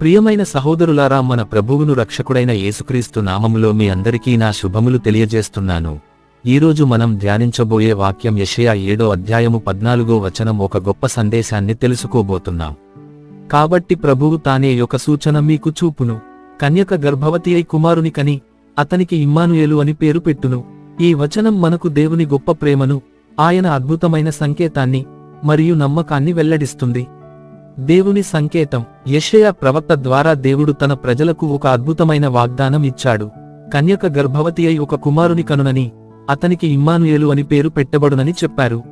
ప్రియమైన సహోదరులారా మన ప్రభువును రక్షకుడైన యేసుక్రీస్తు నామములో మీ అందరికీ నా శుభములు తెలియజేస్తున్నాను. ఈరోజు మనం ధ్యానించబోయే వాక్యం యషయా ఏడో అధ్యాయము పద్నాలుగో వచనం ఒక గొప్ప సందేశాన్ని తెలుసుకోబోతున్నాం. కాబట్టి ప్రభువు తానే యొక్క సూచన మీకు చూపును. కన్యక గర్భవతి అయి కుమారుని కని అతనికి ఇమ్మానుయేలు అని పేరు పెట్టును. ఈ వచనం మనకు దేవుని గొప్ప ప్రేమను ఆయన అద్భుతమైన సంకేతాన్ని మరియు నమ్మకాన్ని వెల్లడిస్తుంది. దేవుని సంకేతం. యషయ ప్రవక్త ద్వారా దేవుడు తన ప్రజలకు ఒక అద్భుతమైన వాగ్దానం ఇచ్చాడు. కన్యక గర్భవతి అయి ఒక కుమారుని కనునని అతనికి ఇమ్మానుయేలు అని పేరు పెట్టబడునని చెప్పారు.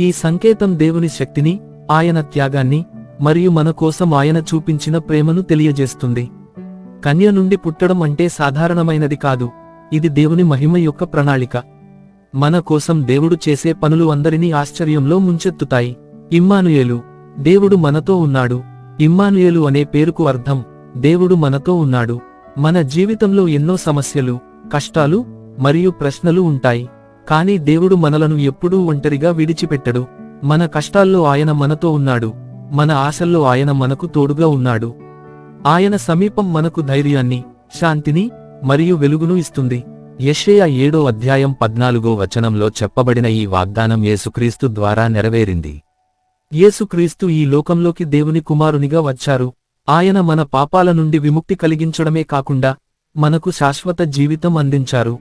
ఈ సంకేతం దేవుని శక్తిని ఆయన త్యాగాన్ని మరియు మన కోసం ఆయన చూపించిన ప్రేమను తెలియజేస్తుంది. కన్య నుండి పుట్టడం అంటే సాధారణమైనది కాదు. ఇది దేవుని మహిమ యొక్క ప్రణాళిక. మన కోసం దేవుడు చేసే పనులు అందరినీ ఆశ్చర్యంలో ముంచెత్తుతాయి. ఇమ్మానుయేలు దేవుడు మనతో ఉన్నాడు. ఇమ్మానుయేలు అనే పేరుకు అర్థం దేవుడు మనతో ఉన్నాడు. మన జీవితంలో ఎన్నో సమస్యలు కష్టాలు మరియు ప్రశ్నలు ఉంటాయి. కానీ దేవుడు మనలను ఎప్పుడూ ఒంటరిగా విడిచిపెట్టడు. మన కష్టాల్లో ఆయన మనతో ఉన్నాడు. మన ఆశల్లో ఆయన మనకు తోడుగా ఉన్నాడు. ఆయన సమీపం మనకు ధైర్యాన్ని శాంతిని మరియు వెలుగును ఇస్తుంది. యెషయా ఏడో అధ్యాయం పద్నాలుగో వచనంలో చెప్పబడిన ఈ వాగ్దానం యేసుక్రీస్తు ద్వారా నెరవేరింది. యేసుక్రీస్తు ఈ లోకంలోకి దేవుని కుమారునిగా వచ్చారు. ఆయన మన పాపాల నుండి విముక్తి కలిగించడమే కాకుండా మనకు శాశ్వత జీవితం అందించారు.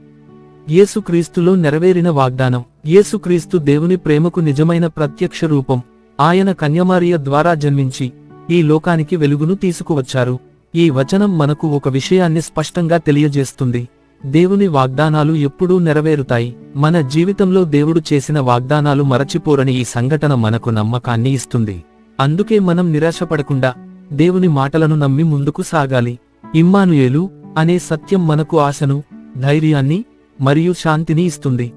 యేసుక్రీస్తులో నెరవేరిన వాగ్దానం యేసుక్రీస్తు దేవుని ప్రేమకు నిజమైన ప్రత్యక్ష రూపం ఆయన కన్యమారియ ద్వారా జన్మించి ఈ లోకానికి వెలుగును తీసుకువచ్చారు. ఈ వచనం మనకు ఒక విషయాన్ని స్పష్టంగా తెలియజేస్తుంది. దేవుని వాగ్దానాలు ఎప్పుడూ నెరవేరుతాయి. మన జీవితంలో దేవుడు చేసిన వాగ్దానాలు మరచిపోరని ఈ సంఘటన మనకు నమ్మకాన్ని ఇస్తుంది. అందుకే మనం నిరాశపడకుండా దేవుని మాటలను నమ్మి ముందుకు సాగాలి. ఇమ్మానుయేలు అనే సత్యం మనకు ఆశను ధైర్యాన్ని మరియు శాంతిని ఇస్తుంది.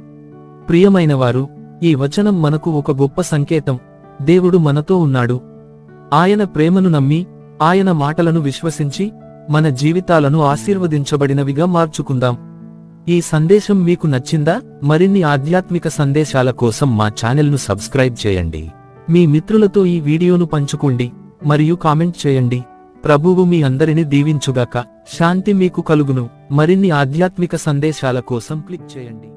ప్రియమైనవారు ఈ వచనం మనకు ఒక గొప్ప సంకేతం. దేవుడు మనతో ఉన్నాడు. ఆయన ప్రేమను నమ్మి ఆయన మాటలను విశ్వసించి మన జీవితాలను ఆశీర్వదించబడినవిగా మార్చుకుందాం. ఈ సందేశం మీకు నచ్చిందా? మరిన్ని ఆధ్యాత్మిక సందేశాల కోసం మా ఛానల్ను సబ్స్క్రైబ్ చేయండి. మీ మిత్రులతో ఈ వీడియోను పంచుకోండి. మరియు కామెంట్ చేయండి. ప్రభువు మీ అందరిని దీవించుగాక. శాంతి మీకు కలుగును. మరిన్ని ఆధ్యాత్మిక సందేశాల కోసం క్లిక్ చేయండి.